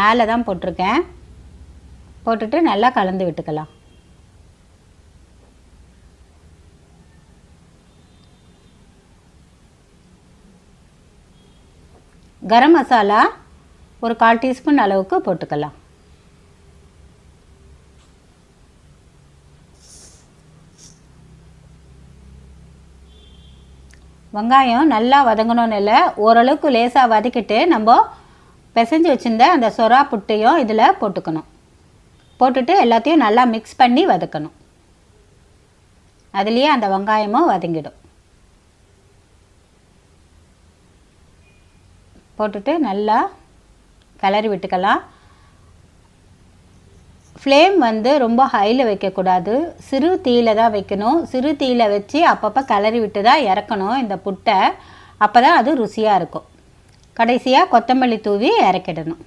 மேலே தான் போட்டிருக்கேன். போட்டுட்டு நல்லா கலந்து விட்டுக்கலாம். கரம் மசாலா ஒரு கால் டீஸ்பூன் அளவுக்கு போட்டுக்கலாம். வெங்காயம் நல்லா வதங்கணும்னு இல்லை ஓரளவுக்கு லேசாக வதக்கிட்டு நம்ம பிசைஞ்சு வச்சுருந்த அந்த சொரா புட்டையும் இதில் போட்டுக்கணும். போட்டுட்டு எல்லாத்தையும் நல்லா மிக்ஸ் பண்ணி வதக்கணும். அதுலேயே அந்த வெங்காயமும் வதங்கிடும். போட்டுட்டு நல்லா கிளறி விட்டுக்கலாம். ஃப்ளேம் வந்து ரொம்ப ஹையில் வைக்கக்கூடாது. சிறு தீயில தான் வைக்கணும். சிறு தீயில வச்சு அப்பப்போ கிளறி விட்டு தான் இறக்கணும் இந்த புட்டை. அப்போ தான் அது ருசியாக இருக்கும். கடைசியாக கொத்தமல்லி தூவி இறக்கிடணும்